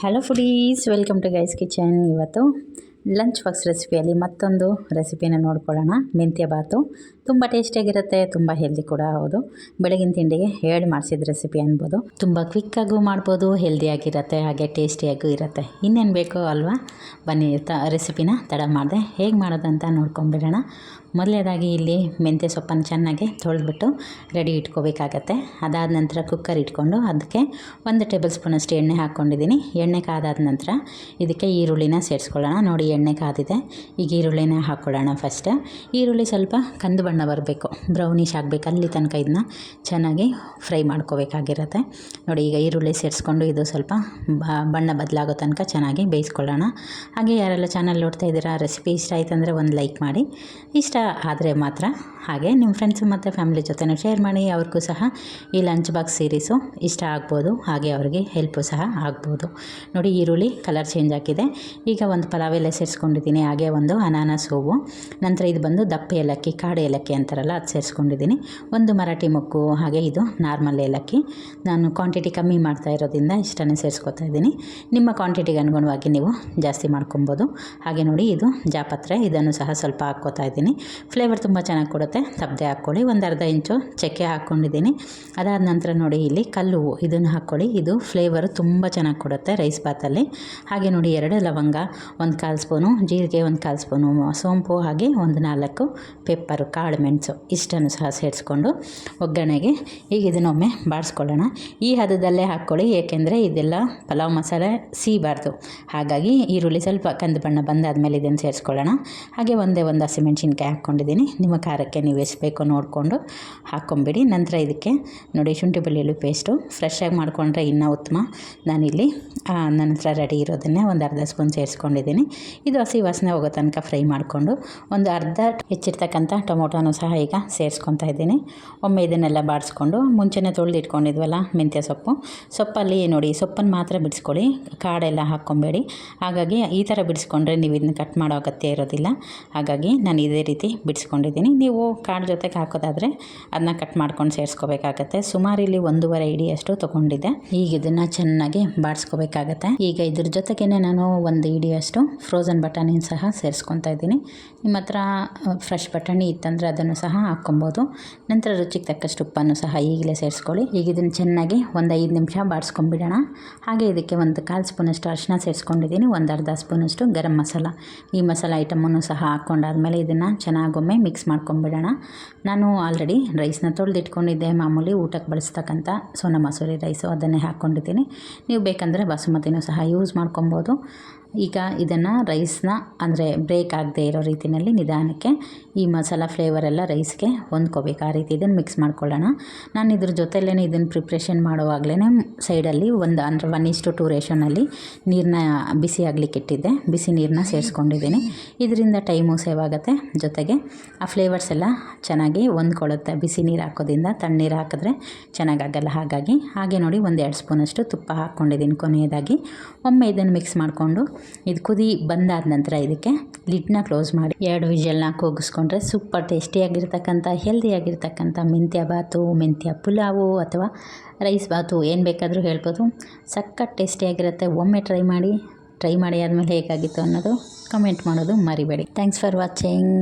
Hello foodies welcome to guys kitchen ಇವತ್ತು lunch box ರೆಸಿಪಿಯಲ್ಲಿ ಮತ್ತೊಂದು ರೆಸಿಪಿನ ನೋಡ್ಕೊಳ್ಳೋಣ. ಮೆಂತ್ಯ ಬಾತು. ತುಂಬ ಟೇಸ್ಟಿಯಾಗಿರುತ್ತೆ ತುಂಬ ಹೆಲ್ದಿ ಕೂಡ ಹೌದು. ಬೆಳಗಿನ ತಿಂಡಿಗೆ ಹೇಳಿ ಮಾಡಿಸಿದ ರೆಸಿಪಿ ಅನ್ಬೋದು. ತುಂಬ ಕ್ವಿಕ್ಕಾಗೂ ಮಾಡ್ಬೋದು ಹೆಲ್ದಿಯಾಗಿರುತ್ತೆ ಹಾಗೆ ಟೇಸ್ಟಿಯಾಗೂ ಇರುತ್ತೆ. ಇನ್ನೇನು ಬೇಕೋ ಅಲ್ವಾ? ಬನ್ನಿ, ತ ರೆಸಿಪಿನ ತಡ ಮಾಡಿದೆ. ಹೇಗೆ ಮಾಡೋದಂತ ನೋಡ್ಕೊಂಬಿಡೋಣ. ಮೊದಲನೇದಾಗಿ ಇಲ್ಲಿ ಮೆಂತ್ಯ ಸೊಪ್ಪನ್ನು ಚೆನ್ನಾಗಿ ತೊಳೆದ್ಬಿಟ್ಟು ರೆಡಿ ಇಟ್ಕೋಬೇಕಾಗತ್ತೆ. ಅದಾದ ನಂತರ ಕುಕ್ಕರ್ ಇಟ್ಕೊಂಡು ಅದಕ್ಕೆ ಒಂದು ಟೇಬಲ್ ಸ್ಪೂನಷ್ಟು ಎಣ್ಣೆ ಹಾಕ್ಕೊಂಡಿದ್ದೀನಿ. ಎಣ್ಣೆ ಕಾದಾದ ನಂತರ ಇದಕ್ಕೆ ಈರುಳ್ಳಿನ ಸೇರಿಸ್ಕೊಳ್ಳೋಣ. ನೋಡಿ, ಎಣ್ಣೆ ಕಾದಿದೆ. ಈಗ ಈರುಳ್ಳಿನ ಹಾಕ್ಕೊಳ್ಳೋಣ ಫಸ್ಟ್ ಈರುಳ್ಳಿ ಸ್ವಲ್ಪ ಕಂದು ಬಣ್ಣ ಬರಬೇಕು. ಬ್ರೌನಿಶ್ ಆಗಬೇಕು. ಅಲ್ಲಿ ತನಕ ಇದನ್ನ ಚೆನ್ನಾಗಿ ಫ್ರೈ ಮಾಡ್ಕೋಬೇಕಾಗಿರುತ್ತೆ. ನೋಡಿ, ಈಗ ಈರುಳ್ಳಿ ಸೇರಿಸ್ಕೊಂಡು ಇದು ಸ್ವಲ್ಪ ಬಣ್ಣ ಬದಲಾಗೋ ತನಕ ಚೆನ್ನಾಗಿ ಬೇಯಿಸ್ಕೊಳ್ಳೋಣ. ಹಾಗೆ ಯಾರೆಲ್ಲ ಚಾನಲ್ ನೋಡ್ತಾ ಇದ್ದೀರಾ ರೆಸಿಪಿ ಇಷ್ಟ ಆಯ್ತಂದ್ರೆ ಒಂದು ಲೈಕ್ ಮಾಡಿ. ಇಷ್ಟ ಆದರೆ ಮಾತ್ರ ಹಾಗೆ ನಿಮ್ಮ ಫ್ರೆಂಡ್ಸು ಮತ್ತು ಫ್ಯಾಮಿಲಿ ಜೊತೆನೂ ಶೇರ್ ಮಾಡಿ ಅವ್ರಿಗೂ ಸಹ ಈ ಲಂಚ್ ಬಾಕ್ಸ್ ಸೀರೀಸು ಇಷ್ಟ ಆಗ್ಬೋದು, ಹಾಗೆ ಅವ್ರಿಗೆ ಹೆಲ್ಪು ಸಹ ಆಗ್ಬೋದು. ನೋಡಿ ಈರುಳ್ಳಿ ಕಲರ್ ಚೇಂಜ್ ಆಗಿದೆ. ಈಗ ಒಂದು ಪಲಾವ್ ಎಲೆ ಸೇರಿಸ್ಕೊಂಡಿದ್ದೀನಿ, ಹಾಗೆ ಒಂದು ಅನಾನಸ್ ಹೂವು. ನಂತರ ಇದು ಬಂದು ದಪ್ಪ ಏಲಕ್ಕಿ, ಕಾಡು ಏಲಕ್ಕಿ ಅಂತಾರಲ್ಲ, ಅದು ಸೇರಿಸ್ಕೊಂಡಿದ್ದೀನಿ. ಒಂದು ಮರಾಠಿ ಮೊಕ್ಕು ಹಾಗೆ ಇದು ನಾರ್ಮಲ್ ಏಲಕ್ಕಿ. ನಾನು ಕ್ವಾಂಟಿಟಿ ಕಮ್ಮಿ ಮಾಡ್ತಾ ಇರೋದ್ರಿಂದ ಇಷ್ಟನೇ ಸೇರಿಸ್ಕೊತಾ ಇದ್ದೀನಿ. ನಿಮ್ಮ ಕ್ವಾಂಟಿಟಿಗೆ ಅನುಗುಣವಾಗಿ ನೀವು ಜಾಸ್ತಿ ಮಾಡ್ಕೊಬೋದು. ಹಾಗೆ ನೋಡಿ ಇದು ಜಾಪತ್ರೆ, ಇದನ್ನು ಸಹ ಸ್ವಲ್ಪ ಹಾಕ್ಕೋತಾ ಇದ್ದೀನಿ. ಫ್ಲೇವರ್ ತುಂಬ ಚೆನ್ನಾಗಿ ಕೊಡುತ್ತೆ. ತಪ್ಪದೆ ಹಾಕ್ಕೊಳ್ಳಿ. ಒಂದು ಅರ್ಧ ಇಂಚು ಚಕ್ಕೆ ಹಾಕ್ಕೊಂಡಿದ್ದೀನಿ. ಅದಾದ ನಂತರ ನೋಡಿ ಇಲ್ಲಿ ಕಲ್ಲು ಇದನ್ನು ಹಾಕ್ಕೊಳ್ಳಿ. ಇದು ಫ್ಲೇವರ್ ತುಂಬ ಚೆನ್ನಾಗಿ ಕೊಡುತ್ತೆ ರೈಸ್ ಬಾತಲ್ಲಿ ಹಾಗೆ ನೋಡಿ ಎರಡು ಲವಂಗ, ಒಂದು ಕಾಲು ಸ್ಪೂನು ಜೀರಿಗೆ, ಒಂದು ಕಾಲು ಸ್ಪೂನು ಸೋಂಪು, ಹಾಗೆ ಒಂದು ನಾಲ್ಕು ಪೆಪ್ಪರು ಕಾಳು, ಮೆಣಸು ಇಷ್ಟನ್ನು ಸಹ ಸೇರಿಸ್ಕೊಂಡು ಒಗ್ಗರಣೆಗೆ ಈಗ ಇದನ್ನೊಮ್ಮೆ ಬಾಡಿಸ್ಕೊಳ್ಳೋಣ ಈ ಹದದಲ್ಲೇ ಹಾಕ್ಕೊಳ್ಳಿ. ಏಕೆಂದರೆ ಇದೆಲ್ಲ ಪಲಾವ್ ಮಸಾಲೆ ಸೀಬಾರ್ದು. ಹಾಗಾಗಿ ಈರುಳ್ಳಿ ಸ್ವಲ್ಪ ಕಂದು ಬಣ್ಣ ಬಂದಾದಮೇಲೆ ಇದನ್ನು ಸೇರಿಸ್ಕೊಳ್ಳೋಣ. ಹಾಗೆ ಒಂದೇ ಒಂದು ಹಸಿಮೆಣ್ಸಿನ್ಕಾಯಿ ಹಾಕ್ಕೊಂಡಿದ್ದೀನಿ ನಿಮ್ಮ ಖಾರಕ್ಕೆ ನೀವು ಎಷ್ಟು ಬೇಕೋ ನೋಡಿಕೊಂಡು ಹಾಕ್ಕೊಂಬಿಡಿ. ನಂತರ ಇದಕ್ಕೆ ನೋಡಿ ಶುಂಠಿ ಬೆಳ್ಳುಳ್ಳಿ ಪೇಸ್ಟು. ಫ್ರೆಶ್ ಆಗಿ ಮಾಡಿಕೊಂಡ್ರೆ ಇನ್ನೂ ಉತ್ತಮ. ನಾನಿಲ್ಲಿ ನನ್ನ ಹತ್ರ ರೆಡಿ ಇರೋದನ್ನೇ ಒಂದು ಅರ್ಧ ಸ್ಪೂನ್ ಸೇರಿಸ್ಕೊಂಡಿದ್ದೀನಿ. ಇದು ಹಸಿ ವಾಸನೆ ಹೋಗೋ ತನಕ ಫ್ರೈ ಮಾಡಿಕೊಂಡು ಒಂದು ಅರ್ಧ ಹೆಚ್ಚಿರ್ತಕ್ಕಂಥ ಟೊಮೊಟೊನೂ ಸಹ ಈಗ ಸೇರಿಸ್ಕೊತಾ ಇದ್ದೀನಿ. ಒಮ್ಮೆ ಇದನ್ನೆಲ್ಲ ಬಾಡಿಸ್ಕೊಂಡು ಮುಂಚೆನೇ ತೊಳೆದು ಇಟ್ಕೊಂಡಿದ್ವಲ್ಲ ಮೆಂತ್ಯ ಸೊಪ್ಪು. ಸೊಪ್ಪಲ್ಲಿ ನೋಡಿ, ಸೊಪ್ಪನ್ನು ಮಾತ್ರ ಬಿಡಿಸ್ಕೊಳ್ಳಿ. ಕಾಡೆಲ್ಲ ಹಾಕ್ಕೊಬೇಡಿ. ಹಾಗಾಗಿ ಈ ಥರ ಬಿಡಿಸ್ಕೊಂಡ್ರೆ ನೀವು ಇದನ್ನ ಕಟ್ ಮಾಡೋ ಅಗತ್ಯ ಇರೋದಿಲ್ಲ. ಹಾಗಾಗಿ ನಾನು ಇದೇ ರೀತಿ ಬಿಡಿಸ್ಕೊಂಡಿದ್ದೀನಿ. ನೀವು ಕಾಳು ಜೊತೆಗೆ ಹಾಕೋದಾದರೆ ಅದನ್ನ ಕಟ್ ಮಾಡ್ಕೊಂಡು ಸೇರಿಸ್ಕೋಬೇಕಾಗತ್ತೆ. ಸುಮಾರು ಇಲ್ಲಿ ಒಂದೂವರೆ ಇಡಿಯಷ್ಟು ತೊಗೊಂಡಿದ್ದೆ. ಈಗ ಇದನ್ನು ಚೆನ್ನಾಗಿ ಬಾಡಿಸ್ಕೋಬೇಕಾಗತ್ತೆ. ಈಗ ಇದ್ರ ಜೊತೆಗೇ ನಾನು ಒಂದು ಇಡಿಯಷ್ಟು ಫ್ರೋಝನ್ ಬಟಾಣಿನ ಸಹ ಸೇರಿಸ್ಕೊತಾ ಇದ್ದೀನಿ. ನಿಮ್ಮ ಹತ್ರ ಫ್ರೆಶ್ ಬಟಾಣಿ ಇತ್ತಂದರೆ ಅದನ್ನು ಸಹ ಹಾಕ್ಕೊಬೋದು. ನಂತರ ರುಚಿಗೆ ತಕ್ಕಷ್ಟು ಉಪ್ಪನ್ನು ಸಹ ಈಗಲೇ ಸೇರಿಸ್ಕೊಳ್ಳಿ. ಈಗ ಇದನ್ನು ಚೆನ್ನಾಗಿ ಒಂದು ಐದು ನಿಮಿಷ ಬಾಡಿಸ್ಕೊಂಬಿಡೋಣ ಹಾಗೆ ಇದಕ್ಕೆ ಒಂದು ಕಾಲು ಸ್ಪೂನಷ್ಟು ಅರಿಶಿನ ಸೇರಿಸ್ಕೊಂಡಿದ್ದೀನಿ. ಒಂದು ಅರ್ಧ ಸ್ಪೂನಷ್ಟು ಗರಂ ಮಸಾಲ. ಈ ಮಸಾಲ ಐಟಮನ್ನು ಸಹ ಹಾಕ್ಕೊಂಡಾದ್ಮೇಲೆ ಇದನ್ನು ಚೆನ್ನಾಗೊಮ್ಮೆ ಮಿಕ್ಸ್ ಮಾಡ್ಕೊಂಬಿಡೋಣ. ನಾನು ಆಲ್ರೆಡಿ ರೈಸ್ನ ತೊಳೆದಿಟ್ಕೊಂಡಿದ್ದೆ, ಮಾಮೂಲಿ ಊಟಕ್ಕೆ ಬಳಸ್ತಕ್ಕಂಥ ಸೋನ ಮಸೂರಿ ರೈಸು ಅದನ್ನೇ ಹಾಕ್ಕೊಂಡಿದ್ದೀನಿ ನೀವು ಬೇಕಂದರೆ ಬಾಸುಮತಿನೂ ಸಹ ಯೂಸ್ ಮಾಡ್ಕೊಬೋದು. ಈಗ ಇದನ್ನು ರೈಸ್ನ, ಅಂದರೆ ಬ್ರೇಕ್ ಆಗದೆ ಇರೋ ರೀತಿಯಲ್ಲಿ ನಿಧಾನಕ್ಕೆ ಈ ಮಸಾಲ ಫ್ಲೇವರ್ ಎಲ್ಲ ರೈಸ್ಗೆ ಹೊಂದ್ಕೋಬೇಕು. ಆ ರೀತಿ ಇದನ್ನು ಮಿಕ್ಸ್ ಮಾಡ್ಕೊಳ್ಳೋಣ. ನಾನು ಇದ್ರ ಜೊತೆಲೇ ಇದನ್ನು ಪ್ರಿಪ್ರೇಷನ್ ಮಾಡುವಾಗಲೇ ಸೈಡಲ್ಲಿ ಒಂದು, ಅಂದರೆ ಒನ್ ಇಷ್ಟು ಟು ರೇಷನಲ್ಲಿ ನೀರನ್ನ ಬಿಸಿ ಆಗಲಿಕ್ಕೆ ಇಟ್ಟಿದ್ದೆ. ಬಿಸಿ ನೀರನ್ನ ಸೇರಿಸ್ಕೊಂಡಿದ್ದೀನಿ. ಇದರಿಂದ ಟೈಮು ಸೇವ್ ಆಗುತ್ತೆ. ಜೊತೆಗೆ ಆ ಫ್ಲೇವರ್ಸ್ ಎಲ್ಲ ಚೆನ್ನಾಗಿ ಹೊಂದ್ಕೊಳ್ಳುತ್ತೆ. ಬಿಸಿ ನೀರು ಹಾಕೋದ್ರಿಂದ ತಣ್ಣೀರು ಹಾಕಿದ್ರೆ ಚೆನ್ನಾಗಾಗಲ್ಲ. ಹಾಗಾಗಿ ಹಾಗೆ ನೋಡಿ ಒಂದು ಎರಡು ಸ್ಪೂನಷ್ಟು ತುಪ್ಪ ಹಾಕ್ಕೊಂಡಿದ್ದೀನಿ ಕೊನೆಯದಾಗಿ. ಒಮ್ಮೆ ಇದನ್ನು ಮಿಕ್ಸ್ ಮಾಡಿಕೊಂಡು ಇದು ಕುದಿ ಬಂದಾದ ನಂತರ ಇದಕ್ಕೆ ಲಿಡ್ನ ಕ್ಲೋಸ್ ಮಾಡಿ ಎರಡು ವಿಜಲ್ನ ಕೂಗಿಸ್ಕೊಂಡ್ರೆ ಸೂಪರ್ ಟೇಸ್ಟಿಯಾಗಿರ್ತಕ್ಕಂಥ ಹೆಲ್ದಿಯಾಗಿರ್ತಕ್ಕಂಥ ಮೆಂತ್ಯ ಬಾತು ಮೆಂತ್ಯ ಪುಲಾವು ಅಥವಾ ರೈಸ್ ಬಾತು ಏನು ಬೇಕಾದರೂ ಹೇಳ್ಬೋದು. ಸಖತ್ ಟೇಸ್ಟಿಯಾಗಿರುತ್ತೆ ಒಮ್ಮೆ ಟ್ರೈ ಮಾಡಿ ಟ್ರೈ ಮಾಡಿ ಆದಮೇಲೆ ಹೇಗಾಗಿತ್ತು ಅನ್ನೋದು ಕಮೆಂಟ್ ಮಾಡೋದು ಮರಿಬೇಡಿ. Thanks for watching